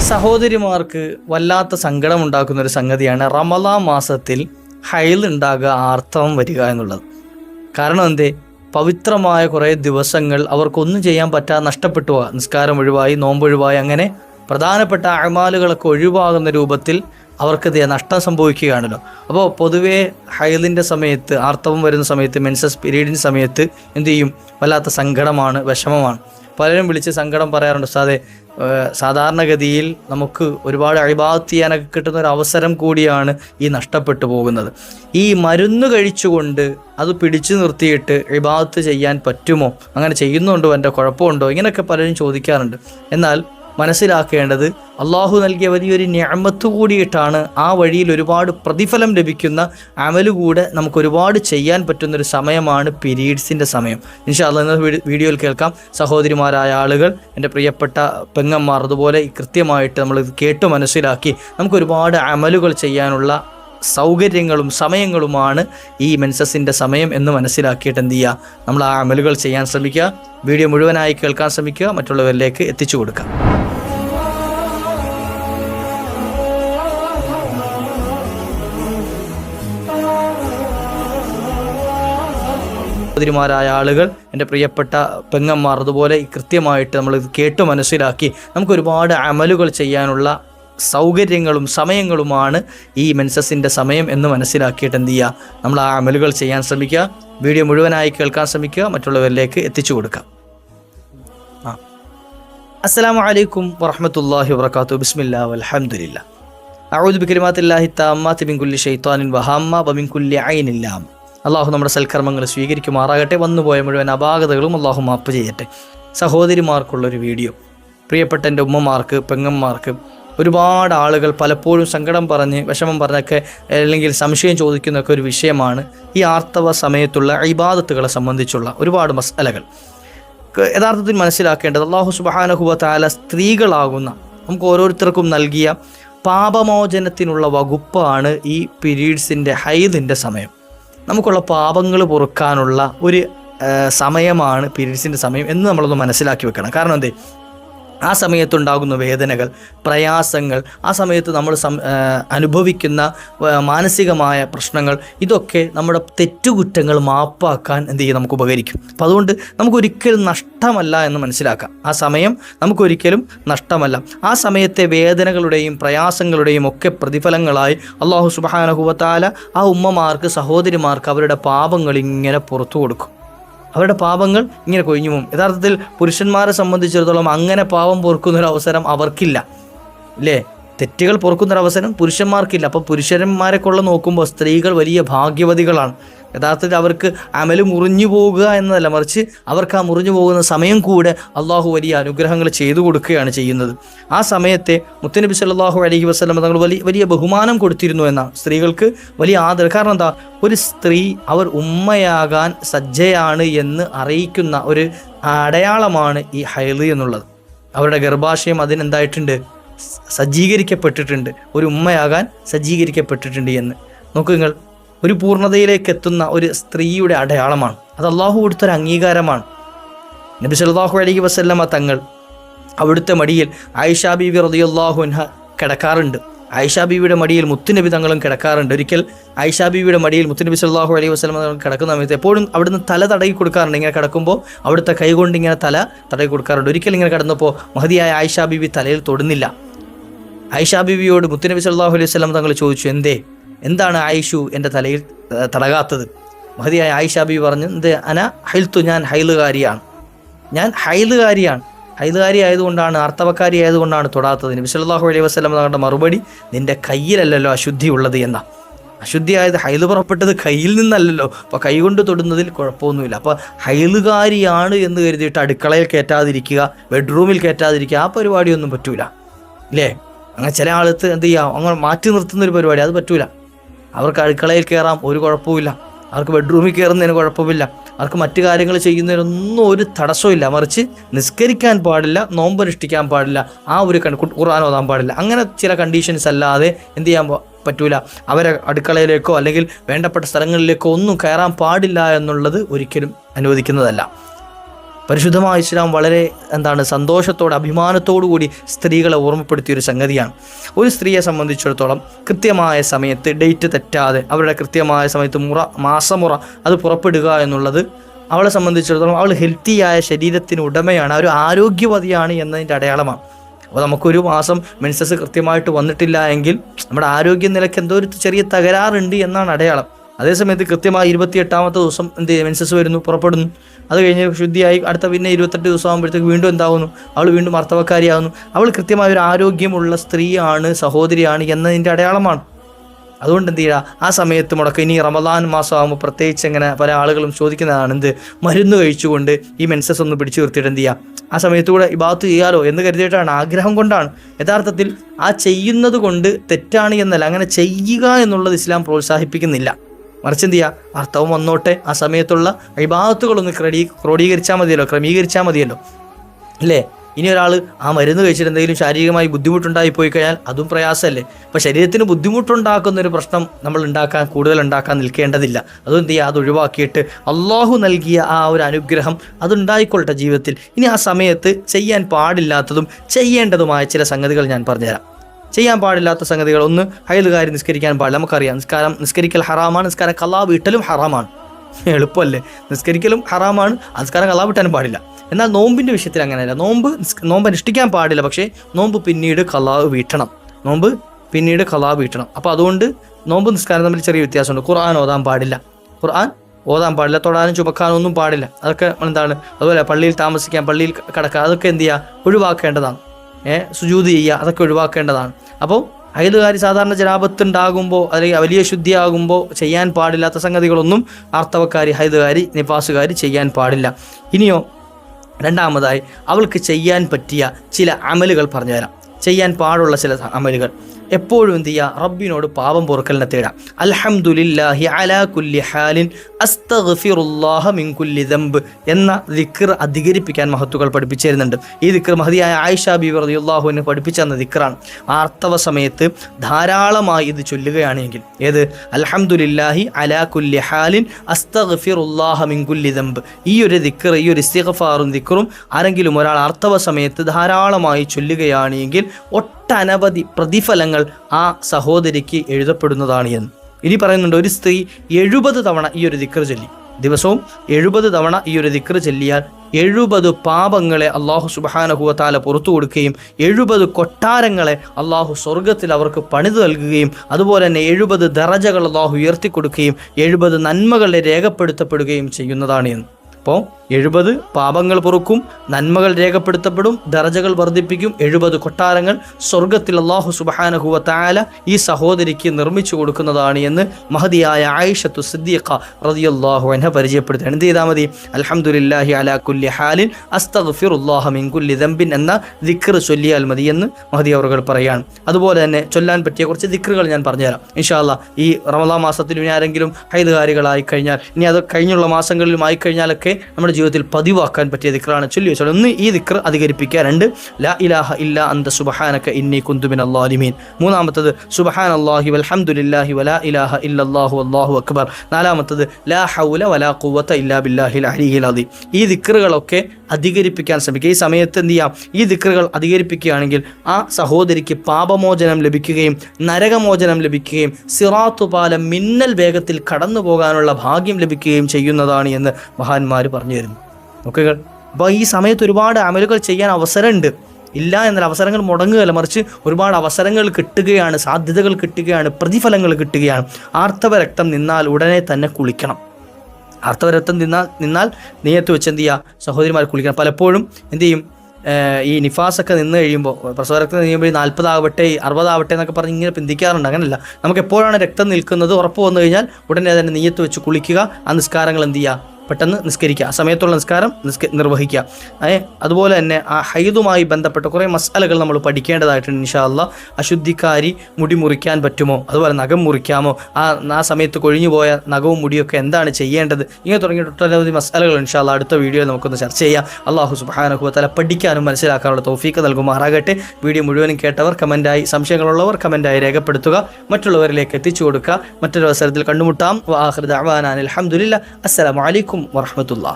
സഹോദരിമാർക്ക് വല്ലാത്ത സങ്കടം ഉണ്ടാക്കുന്ന ഒരു സംഗതിയാണ് റമലാ മാസത്തിൽ ഹൈൽ ഉണ്ടാകുക ആർത്തവം വരിക എന്നുള്ളത്. കാരണം എന്തേ? പവിത്രമായ കുറേ ദിവസങ്ങൾ അവർക്കൊന്നും ചെയ്യാൻ പറ്റാതെ നഷ്ടപ്പെട്ടു പോവുക നിസ്കാരം ഒഴിവായി നോമ്പൊഴിവായി അങ്ങനെ പ്രധാനപ്പെട്ട അഴമാലുകളൊക്കെ ഒഴിവാകുന്ന രൂപത്തിൽ അവർക്ക് നഷ്ടം സംഭവിക്കുകയാണല്ലോ. അപ്പോൾ പൊതുവേ ഹൈലിന്റെ സമയത്ത് ആർത്തവം വരുന്ന സമയത്ത് മെൻസസ് പീരീഡിന്റെ സമയത്ത് എന്തു ചെയ്യും? വല്ലാത്ത സങ്കടമാണ് വിഷമമാണ്. പലരും വിളിച്ച് സങ്കടം പറയാറുണ്ട് സാധേ സാധാരണഗതിയിൽ നമുക്ക് ഒരുപാട് അഴിബാത്ത് ചെയ്യാനൊക്കെ കിട്ടുന്ന ഒരു അവസരം കൂടിയാണ് ഈ നഷ്ടപ്പെട്ടു പോകുന്നത്. ഈ മരുന്ന് കഴിച്ചുകൊണ്ട് അത് പിടിച്ചു നിർത്തിയിട്ട് ഇബാദത്ത് ചെയ്യാൻ പറ്റുമോ? അങ്ങനെ ചെയ്യുന്നുണ്ടോ? എന്റെ കുഴപ്പമുണ്ടോ? ഇങ്ങനെയൊക്കെ പലരും ചോദിക്കാറുണ്ട്. എന്നാൽ മനസ്സിലാക്കേണ്ടത് അള്ളാഹു നൽകിയ വലിയൊരു ഞാമത്ത് കൂടിയിട്ടാണ് ആ വഴിയിൽ ഒരുപാട് പ്രതിഫലം ലഭിക്കുന്ന അമൽ കൂടെ നമുക്ക് ഒരുപാട് ചെയ്യാൻ പറ്റുന്നൊരു സമയമാണ് പീരീഡ്സിന്റെ സമയം. ഇൻഷാല്ല എന്ന വീഡിയോയിൽ കേൾക്കാം. സഹോദരിമാരായ ആളുകൾ എന്റെ പ്രിയപ്പെട്ട പെങ്ങന്മാർ അതുപോലെ കൃത്യമായിട്ട് നമ്മൾ കേട്ട് മനസ്സിലാക്കി നമുക്ക് ഒരുപാട് അമലുകൾ ചെയ്യാനുള്ള സൗകര്യങ്ങളും സമയങ്ങളുമാണ് ഈ മെൻസസിന്റെ സമയം എന്ന് മനസ്സിലാക്കിയിട്ട് എന്ത് ചെയ്യുക? നമ്മൾ ആ അമലുകൾ ചെയ്യാൻ ശ്രമിക്കുക. വീഡിയോ മുഴുവനായി കേൾക്കാൻ ശ്രമിക്കുക. മറ്റുള്ളവരിലേക്ക് എത്തിച്ചു കൊടുക്കുക. സഹോദരിമാരായ ആളുകൾ എന്റെ പ്രിയപ്പെട്ട പെങ്ങന്മാർ അതുപോലെ കൃത്യമായിട്ട് നമ്മൾ കേട്ട് മനസ്സിലാക്കി നമുക്ക് ഒരുപാട് അമലുകൾ ചെയ്യാനുള്ള സൗകര്യങ്ങളും സമയങ്ങളുമാണ് ഈ മെൻസസിന്റെ സമയം എന്ന് മനസ്സിലാക്കിയിട്ട് എന്ത് ചെയ്യുക? നമ്മൾ ആ അമലുകൾ ചെയ്യാൻ ശ്രമിക്കുക. വീഡിയോ മുഴുവനായി കേൾക്കാൻ ശ്രമിക്കുക. മറ്റുള്ളവരിലേക്ക് എത്തിച്ചു കൊടുക്കുക. ആ. അസ്സാം വറഹമത്തല്ലാഹി വർക്കാത്തു ബിസ്മില്ല അലഹമുല്ല അഴുദ് ബിക്രിമാത്തില്ലാഹി താമ്മാ തിമിൻകുല്ലി ഷെയ്ത്താനിൻ വഹാമ്മ ബമിൻകുല്ലി ഐനില്ലാം. അള്ളാഹു നമ്മുടെ സൽക്കർമ്മങ്ങൾ സ്വീകരിക്കുമാറാകട്ടെ. വന്നുപോയ മുഴുവൻ അപാകതകളും അള്ളാഹു മാപ്പ് ചെയ്യട്ടെ. സഹോദരിമാർക്കുള്ളൊരു വീഡിയോ. പ്രിയപ്പെട്ട എന്റെ ഉമ്മമാർക്ക് പെങ്ങന്മാർക്ക് ഒരുപാട് ആളുകൾ പലപ്പോഴും സങ്കടം പറഞ്ഞ് വിഷമം പറഞ്ഞൊക്കെ അല്ലെങ്കിൽ സംശയം ചോദിക്കുന്നൊക്കെ ഒരു വിഷയമാണ് ഈ ആർത്തവ സമയത്തുള്ള ഇബാദത്തുകളെ സംബന്ധിച്ചുള്ള ഒരുപാട് മസലകൾ യഥാർത്ഥത്തിൽ മനസ്സിലാക്കേണ്ടത് അള്ളാഹു സുബാനഹുബ താല സ്ത്രീകളാകുന്ന നമുക്ക് ഓരോരുത്തർക്കും നൽകിയ പാപമോചനത്തിനുള്ള വകുപ്പാണ് ഈ പീരീഡ്സിന്റെ ഹൈദിന്റെ സമയം. നമുക്കുള്ള പാപങ്ങൾ പൊറുക്കാനുള്ള ഒരു സമയമാണ് പീരീഡ്സിന്റെ സമയം എന്ന് നമ്മളൊന്ന് മനസ്സിലാക്കി വെക്കണം. കാരണം എന്തേ? ആ സമയത്തുണ്ടാകുന്ന വേദനകൾ പ്രയാസങ്ങൾ ആ സമയത്ത് നമ്മൾ അനുഭവിക്കുന്ന മാനസികമായ പ്രശ്നങ്ങൾ ഇതൊക്കെ നമ്മുടെ തെറ്റുകുറ്റങ്ങൾ മാപ്പാക്കാൻ എന്ത് ചെയ്യും? നമുക്ക് ഉപകരിക്കും. അപ്പം അതുകൊണ്ട് നമുക്കൊരിക്കലും നഷ്ടമല്ല എന്ന് മനസ്സിലാക്കാം. ആ സമയം നമുക്കൊരിക്കലും നഷ്ടമല്ല. ആ സമയത്തെ വേദനകളുടെയും പ്രയാസങ്ങളുടെയും ഒക്കെ പ്രതിഫലങ്ങളായി അള്ളാഹു സുബാനഹുവത്താല ആ ഉമ്മമാർക്ക് സഹോദരിമാർക്ക് അവരുടെ പാപങ്ങൾ ഇങ്ങനെ പുറത്തു കൊടുക്കും. അവരുടെ പാപങ്ങൾ ഇങ്ങനെ കൊഴിഞ്ഞു പോകും. യഥാർത്ഥത്തിൽ പുരുഷന്മാരെ സംബന്ധിച്ചിടത്തോളം അങ്ങനെ പാപം പൊറുക്കുന്നൊരു അവസരം അവർക്കില്ല. അല്ലേ തെറ്റുകൾ പൊറുക്കുന്നൊരവസരം പുരുഷന്മാർക്കില്ല. അപ്പോൾ പുരുഷന്മാരെ കൊള്ള നോക്കുമ്പോൾ സ്ത്രീകൾ വലിയ ഭാഗ്യവതികളാണ്. യഥാർത്ഥത്തിൽ അവർക്ക് അമൽ മുറിഞ്ഞു പോകുക എന്നതല്ല മറിച്ച് അവർക്ക് ആ മുറിഞ്ഞു പോകുന്ന സമയം കൂടെ അള്ളാഹു വലിയ അനുഗ്രഹങ്ങൾ ചെയ്തു കൊടുക്കുകയാണ് ചെയ്യുന്നത്. ആ സമയത്തെ മുത്തനബി സല്ലാഹു അലഹി വസ്ലം തങ്ങൾ വലിയ വലിയ ബഹുമാനം കൊടുത്തിരുന്നു എന്നാണ് സ്ത്രീകൾക്ക് വലിയ ആദരം കാരണം എന്താ? ഒരു സ്ത്രീ അവർ ഉമ്മയാകാൻ സജ്ജയാണ് എന്ന് അറിയിക്കുന്ന ഒരു അടയാളമാണ് ഈ ഹൈലി എന്നുള്ളത്. അവരുടെ ഗർഭാശയം അതിനെന്തായിട്ടുണ്ട് സജ്ജീകരിക്കപ്പെട്ടിട്ടുണ്ട്. ഒരു ഉമ്മയാകാൻ സജ്ജീകരിക്കപ്പെട്ടിട്ടുണ്ട് എന്ന്. നോക്കുക നിങ്ങൾ ഒരു പൂർണതയിലേക്ക് എത്തുന്ന ഒരു സ്ത്രീയുടെ അടയാളമാണ്. അത് അള്ളാഹു കൊടുത്തൊരു അംഗീകാരമാണ്. നബി സല്ലാഹു അലഹി വസ്ല്ലമ തങ്ങൾ അവിടുത്തെ മടിയിൽ ആയിഷാ ബീവി റതിയല്ലാഹു അൻഹ കിടക്കാറുണ്ട്. ആയിഷാ ബീവിയുടെ മടിയിൽ മുത്തുനബി തങ്ങളും കിടക്കാറുണ്ട്. ഒരിക്കൽ ആയിഷാ ബീവിയുടെ മടിയിൽ മുത്തുനബി സല്ലാഹു അലൈഹി വസ്ലമ കിടക്കുന്ന സമയത്ത് എപ്പോഴും അവിടുന്ന് തല തടകി കൊടുക്കാറുണ്ട്. ഇങ്ങനെ കിടക്കുമ്പോൾ അവിടുത്തെ കൈ കൊണ്ട് ഇങ്ങനെ തല തടകി കൊടുക്കാറുണ്ട്. ഒരിക്കൽ ഇങ്ങനെ കിടന്നപ്പോൾ മഹതിയായ ആയിഷാ ബീവി തലയിൽ തൊടുന്നില്ല. ആയിഷാ ബീവിയോട് മുത്തുനബി സല്ലാഹു അലൈഹി വസ്ലം തങ്ങൾ ചോദിച്ചു എന്തേ? എന്താണ് ആയിഷു എന്റെ തലയിൽ തടകാത്തത്? മഹതിയായ ആയിഷ ബി പറഞ്ഞു എന്ത് അന ഹൈൽത്തു ഞാൻ ഹൈലുകാരിയാണ്. ഞാൻ ഹൈലുകാരിയാണ്. ഹൈലുകാരി ആയതുകൊണ്ടാണ് ആർത്തവക്കാരി ആയതുകൊണ്ടാണ് തൊടാത്തത്. നബി സല്ലാഹു അലൈഹി വസ്ലം തങ്ങളുടെ മറുപടി നിന്റെ കയ്യിലല്ലല്ലോ അശുദ്ധി ഉള്ളത് അശുദ്ധി അശുദ്ധിയായത് ഹൈലു പുറപ്പെട്ടത് കയ്യിൽ നിന്നല്ലല്ലോ. അപ്പോൾ കൈ കൊണ്ട് തൊടുന്നതിൽ കുഴപ്പമൊന്നുമില്ല. അപ്പോൾ ഹൈലുകാരിയാണ് എന്ന് കരുതിയിട്ട് അടുക്കളയിൽ കയറ്റാതിരിക്കുക ബെഡ്റൂമിൽ കയറ്റാതിരിക്കുക ആ പരിപാടിയൊന്നും പറ്റൂല. ഇല്ലേ? അങ്ങനെ ചില ആളത്ത് എന്ത് ചെയ്യുക അങ്ങനെ മാറ്റി നിർത്തുന്ന ഒരു പരിപാടി അത് പറ്റൂല. അവർക്ക് അടുക്കളയിൽ കയറാം ഒരു കുഴപ്പമില്ല അവർക്ക് ബെഡ്റൂമിൽ കയറുന്നതിന് കുഴപ്പമില്ല അവർക്ക് മറ്റു കാര്യങ്ങൾ ചെയ്യുന്നതിനൊന്നും ഒരു തടസ്സമില്ല മറിച്ച് നിസ്കരിക്കാൻ പാടില്ല നോമ്പനുഷ്ഠിക്കാൻ പാടില്ല ആ ഒരു ഖുർആൻ ഓതാൻ പാടില്ല. അങ്ങനെ ചില കണ്ടീഷൻസ് അല്ലാതെ എന്ത് ചെയ്യാൻ പറ്റൂല. അവരെ അടുക്കളയിലേക്കോ അല്ലെങ്കിൽ വേണ്ടപ്പെട്ട സ്ഥലങ്ങളിലേക്കോ ഒന്നും കയറാൻ പാടില്ല എന്നുള്ളത് ഒരിക്കലും അനുവദിക്കുന്നതല്ല. പരിശുദ്ധമായ ഇസ്ലാം വളരെ എന്താണ് സന്തോഷത്തോടെ അഭിമാനത്തോടു കൂടി സ്ത്രീകളെ ഓർമ്മപ്പെടുത്തിയ ഒരു സംഗതിയാണ്. ഒരു സ്ത്രീയെ സംബന്ധിച്ചിടത്തോളം കൃത്യമായ സമയത്ത് ഡേറ്റ് തെറ്റാതെ അവരുടെ കൃത്യമായ സമയത്ത് മുറ മാസമുറ അത് പുറപ്പെടുക എന്നുള്ളത് അവളെ സംബന്ധിച്ചിടത്തോളം അവൾ ഹെൽത്തിയായ ശരീരത്തിന് ഉടമയാണ് ഒരു ആരോഗ്യവതിയാണ് എന്നതിന്റെ അടയാളമാണ്. അപ്പോൾ നമുക്കൊരു മാസം മെൻസസ് കൃത്യമായിട്ട് വന്നിട്ടില്ല എങ്കിൽ നമ്മുടെ ആരോഗ്യ നിലയ്ക്ക് എന്തോ ഒരു ചെറിയ തകരാറുണ്ട് എന്നാണ് അടയാളം. അതേസമയത്ത് കൃത്യമായി ഇരുപത്തിയെട്ടാമത്തെ ദിവസം എന്ത് മെൻസസ് വരുന്നു പുറപ്പെടുന്നു. അത് കഴിഞ്ഞ് ശുദ്ധിയായി അടുത്ത പിന്നെ ഇരുപത്തെട്ട് ദിവസം ആകുമ്പോഴത്തേക്ക് വീണ്ടും എന്താവുന്നു? അവൾ വീണ്ടും അർത്ഥവക്കാരിയാവുന്നു. അവൾ കൃത്യമായ ഒരു ആരോഗ്യമുള്ള സ്ത്രീയാണ് സഹോദരിയാണ് എന്നതിന്റെ അടയാളമാണ്. അതുകൊണ്ട് എന്ത് ചെയ്യുക? ആ സമയത്ത് മുടക്കം. ഇനി റമദാൻ മാസമാകുമ്പോൾ പ്രത്യേകിച്ച് ഇങ്ങനെ പല ആളുകളും ചോദിക്കുന്നതാണ് എന്ത്? മരുന്ന് കഴിച്ചുകൊണ്ട് ഈ മെൻസസ് ഒന്ന് പിടിച്ചു നിർത്തിയിട്ട് എന്ത് ചെയ്യുക? ആ സമയത്ത് കൂടെ ഇബാത്ത് ചെയ്യാലോ എന്ന് കരുതിയിട്ടാണ്. ആഗ്രഹം കൊണ്ടാണ്. യഥാർത്ഥത്തിൽ ആ ചെയ്യുന്നത് കൊണ്ട് തെറ്റാണ് എന്നല്ല അങ്ങനെ ചെയ്യുക എന്നുള്ളത് ഇസ്ലാം പ്രോത്സാഹിപ്പിക്കുന്നില്ല. മറിച്ച് എന്ത് ചെയ്യുക അർത്ഥവും വന്നോട്ടെ. ആ സമയത്തുള്ള അഭിഭാഗത്തുകളൊന്ന് ക്രമീ ക്രോഡീകരിച്ചാൽ മതിയല്ലോ ക്രമീകരിച്ചാൽ മതിയല്ലോ. അല്ലേ ഇനി ഒരാൾ ആ മരുന്ന് കഴിച്ചിട്ട് എന്തെങ്കിലും ശാരീരികമായി ബുദ്ധിമുട്ടുണ്ടായി പോയി കഴിഞ്ഞാൽ അതും പ്രയാസമല്ലേ? അപ്പോൾ ശരീരത്തിന് ബുദ്ധിമുട്ടുണ്ടാക്കുന്ന ഒരു പ്രശ്നം നമ്മൾ ഉണ്ടാക്കാൻ കൂടുതൽ ഉണ്ടാക്കാൻ നിൽക്കേണ്ടതില്ല. അതെന്ത് ചെയ്യുക അത് ഒഴിവാക്കിയിട്ട് അള്ളാഹു നൽകിയ ആ ഒരു അനുഗ്രഹം അതുണ്ടായിക്കൊള്ളട്ടെ ജീവിതത്തിൽ. ഇനി ആ സമയത്ത് ചെയ്യാൻ പാടില്ലാത്തതും ചെയ്യേണ്ടതുമായ ചില സംഗതികൾ ഞാൻ പറഞ്ഞുതരാം. ചെയ്യാൻ പാടില്ലാത്ത സംഗതികൾ ഒന്ന് ഹൈലുകാരി നിസ്കരിക്കാൻ പാടില്ല. നമുക്കറിയാം. നിസ്കാരം നിസ്കരിക്കൽ ഹറാമാണ്. നിസ്കാരം കലാ വീട്ടലും ഹറാമാണ്. എളുപ്പമല്ലേ? നിസ്കരിക്കലും ഹറാമാണ്. നിസ്കാരം കലാ വിട്ടാനും പാടില്ല. എന്നാൽ നോമ്പിന്റെ വിഷയത്തിൽ അങ്ങനെയല്ല. നോമ്പ് നോമ്പ് അനുഷ്ഠിക്കാൻ പാടില്ല. പക്ഷേ നോമ്പ് പിന്നീട് കലാവ് വീട്ടണം. നോമ്പ് പിന്നീട് കലാവ് വീട്ടണം. അപ്പോൾ അതുകൊണ്ട് നോമ്പ് നിസ്കാരം തമ്മിൽ ചെറിയ വ്യത്യാസമുണ്ട്. ഖുർആൻ ഓതാൻ പാടില്ല. ഖുർആൻ ഓതാൻ പാടില്ല. തൊടാനും ചുമക്കാനും ഒന്നും പാടില്ല. അതൊക്കെ എന്താണ് അതുപോലെ പള്ളിയിൽ താമസിക്കാൻ പള്ളിയിൽ കിടക്കാൻ അതൊക്കെ എന്ത് ചെയ്യുക? ഒഴിവാക്കേണ്ടതാണ്. സുജൂതി ചെയ്യുക അതൊക്കെ ഒഴിവാക്കേണ്ടതാണ്. അപ്പോൾ അയലുകാരി സാധാരണ ജനാപത്തുണ്ടാകുമ്പോൾ അല്ലെങ്കിൽ വലിയ ശുദ്ധിയാകുമ്പോൾ ചെയ്യാൻ പാടില്ലാത്ത സംഗതികളൊന്നും ആർത്തവക്കാരി ഹൈദുകാരി നിവാസുകാരി ചെയ്യാൻ പാടില്ല. ഇനിയോ രണ്ടാമതായി അവൾക്ക് ചെയ്യാൻ പറ്റിയ ചില അമലുകൾ പറഞ്ഞുതരാം. ചെയ്യാൻ പാടുള്ള ചില അമലുകൾ. എപ്പോഴും എന്ത് ചെയ്യുക? റബ്ബിനോട് പാപം പൊറുക്കലിനെ തേടാം അൽഹംദുലില്ലാഹി അലാ കുല്ലി ഹാലിൻ മിൻ കുല്ലി എന്ന ദിക്ർ അധികരിപ്പിക്കാൻ മഹത്തുകൾ പഠിപ്പിച്ചിരുന്നുണ്ട്. ഈ ദിക്ർ മഹതിയായ ആയിഷ ബി റളിയല്ലാഹുവിനെ പഠിപ്പിച്ചു തന്ന ദിക്റാണ്. ആർത്തവ സമയത്ത് ധാരാളമായി ഇത് ചൊല്ലുകയാണെങ്കിൽ ഏത്? അൽഹംദുലില്ലാഹി അലാ കുല്ലി ഹാലിൻ അസ്തഗ്ഫിറുല്ലാഹ മിൻ കുല്ലി ഈ ഒരു ദിക്ർ ഈ ഒരു ഇസ്തിഗ്ഫാറും ദിക്റും ആരെങ്കിലും ഒരാൾ ആർത്തവ സമയത്ത് ധാരാളമായി ചൊല്ലുകയാണെങ്കിൽ ഒട്ടനവധി പ്രതിഫലങ്ങൾ ആ സഹോദരിക്ക് എഴുതപ്പെടുന്നതാണ് എന്ന്. ഇനി പറയുന്നുണ്ട് ഒരു സ്ത്രീ എഴുപത് തവണ ഈ ഒരു ദിക്കർ ചൊല്ലി. ദിവസവും എഴുപത് തവണ ഈ ഒരു ദിക്കർ ചൊല്ലിയാൽ എഴുപത് പാപങ്ങളെ അള്ളാഹു സുബാനഹുവത്താല പുറത്തു കൊടുക്കുകയും എഴുപത് കൊട്ടാരങ്ങളെ അള്ളാഹു സ്വർഗത്തിൽ അവർക്ക് പണിതു നൽകുകയും അതുപോലെ തന്നെ എഴുപത് ദറജകൾ അള്ളാഹു ഉയർത്തിക്കൊടുക്കുകയും എഴുപത് നന്മകളെ രേഖപ്പെടുത്തപ്പെടുകയും ചെയ്യുന്നതാണ് എന്ന്. അപ്പോൾ എഴുപത് പാപങ്ങൾ പൊറുക്കും നന്മകൾ രേഖപ്പെടുത്തപ്പെടും ദറജകൾ വർദ്ധിപ്പിക്കും എഴുപത് കൊട്ടാരങ്ങൾ സ്വർഗത്തിൽ അള്ളാഹു സുബാനഹുവ താല ഈ സഹോദരിക്ക് നിർമ്മിച്ചു കൊടുക്കുന്നതാണ് എന്ന് മഹതിയായ ആയിഷത്തു സിദ്ദീഖ റതിയല്ലാഹു എന്നെ പരിചയപ്പെടുത്തുകയാണ്. എന്ത് ചെയ്താൽ മതി? അലഹമുല്ലാഹി അലാ കുല്ലി ഹാലിൻ കുല്ലി ദംബിൻ എന്ന ദിക്ർ ചൊല്ലിയാൽ മതി എന്ന് മഹദി അവറുകൾ പറയുകയാണ്. അതുപോലെ തന്നെ ചൊല്ലാൻ പറ്റിയ കുറച്ച് ദിക്റുകൾ ഞാൻ പറഞ്ഞുതരാം. ഇൻഷാല്ല ഈ റമദാ മാസത്തിൽ ഇനി ആരെങ്കിലും ഹൈദുകാരികളായി കഴിഞ്ഞാൽ ഇനി അത് കഴിഞ്ഞുള്ള മാസങ്ങളിലും ആയി കഴിഞ്ഞാലൊക്കെ നമ്മുടെ ജീവിതത്തിൽ പതിവാക്കാൻ പറ്റിയ ദിക്റാണ് ചൊല്ലി വെച്ചാൽ ഒന്ന് ഈ ദിക്ർ അധികരിപ്പിക്കുക രണ്ട് ലാ ഇലാഹ ഇല്ല അന്ത സുബഹാനക്ക ഇന്നി കുന്തുബിൻ അള്ളാലിമീൻ മൂന്നാമത്തത് സുബഹാൻ അള്ളാഹി വൽഹംദുലില്ലാഹി വലാ ഇലാഹ ഇല്ലാഹു അള്ളാഹു അക്ബർ. നാലാമത്തത് ലാ ഹൗല വലാ കുവത്ത ഇല്ലാ ബില്ലാഹിൽ അലിഹിൽ അദീം. ഈ ദിക്റുകളൊക്കെ അധികരിപ്പിക്കാൻ ശ്രമിക്കുക. ഈ സമയത്ത് എന്ത് ചെയ്യാം? ഈ ദിക്റുകൾ അധികരിപ്പിക്കുകയാണെങ്കിൽ ആ സഹോദരിക്ക് പാപമോചനം ലഭിക്കുകയും നരകമോചനം ലഭിക്കുകയും സിറാത്തു പാലം മിന്നൽ വേഗത്തിൽ കടന്നു പോകാനുള്ള ഭാഗ്യം ലഭിക്കുകയും ചെയ്യുന്നതാണ് എന്ന് മഹാന്മാർ പറഞ്ഞു തരുന്നു. നോക്കുക അപ്പോൾ ഈ സമയത്ത് ഒരുപാട് അമലുകൾ ചെയ്യാൻ അവസരമുണ്ട്. ഇല്ല എന്നാൽ അവസരങ്ങൾ മുടങ്ങുകയല്ല. മറിച്ച് ഒരുപാട് അവസരങ്ങൾ കിട്ടുകയാണ് സാധ്യതകൾ കിട്ടുകയാണ് പ്രതിഫലങ്ങൾ കിട്ടുകയാണ്. ആർത്തവ രക്തം നിന്നാൽ ഉടനെ തന്നെ കുളിക്കണം. ആർത്തവ രക്തം നിന്നാൽ നിന്നാൽ നെയ്യത്ത് വെച്ച് എന്ത് ചെയ്യുക സഹോദരിമാർ കുളിക്കണം. പലപ്പോഴും എന്ത് ചെയ്യും? ഈ നിഫാസൊക്കെ നിന്ന് കഴിയുമ്പോൾ പ്രസവരക്തം കഴിയുമ്പോൾ നാൽപ്പതാവട്ടെ അറുപതാവട്ടെ എന്നൊക്കെ പറഞ്ഞ് ഇങ്ങനെ പിന്തിക്കാറുണ്ട്. അങ്ങനെയല്ല നമുക്ക് എപ്പോഴാണ് രക്തം നിൽക്കുന്നത് ഉറപ്പ് വന്നു കഴിഞ്ഞാൽ ഉടനെ തന്നെ നെയ്യത്ത് വെച്ച് കുളിക്കുക ആ നിസ്കാരങ്ങൾ എന്ത് ചെയ്യുക പെട്ടെന്ന് നിസ്കരിക്കുക. ആ സമയത്തുള്ള നിസ്കാരം നിസ്ക നിർവഹിക്കുക. അതുപോലെ തന്നെ ആ ഹൈദുമായി ബന്ധപ്പെട്ട കുറേ മസാലകൾ നമ്മൾ പഠിക്കേണ്ടതായിട്ടുണ്ട് ഇൻഷാ അല്ലാ അശുദ്ധിക്കാരി മുടി മുറിക്കാൻ പറ്റുമോ? അതുപോലെ നഖം മുറിക്കാമോ? ആ ആ സമയത്ത് കൊഴിഞ്ഞു പോയ നഖവും മുടിയൊക്കെ എന്താണ് ചെയ്യേണ്ടത്? ഇങ്ങനെ തുടങ്ങിയ ഒട്ടനവധി മസാലകൾ ഇൻഷാല്ല അടുത്ത വീഡിയോയിൽ നമുക്കൊന്ന് ചർച്ച ചെയ്യാം. അള്ളാഹു സുബാനഹുവത്തല പഠിക്കാനും മനസ്സിലാക്കാനുള്ള തൗഫീക്ക് നൽകുമാറാകട്ടെ. വീഡിയോ മുഴുവനും കേട്ടവർ കമന്റായി സംശയങ്ങളുള്ളവർ കമന്റായി രേഖപ്പെടുത്തുക. മറ്റുള്ളവരിലേക്ക് എത്തിച്ചു കൊടുക്കുക. മറ്റൊരു അവസരത്തിൽ കണ്ടുമുട്ടാം. വാഹൃദ് അവാനാൻ അലഹമുല്ല അസ്സലാമലൈക്കും വറഹമത്തുള്ള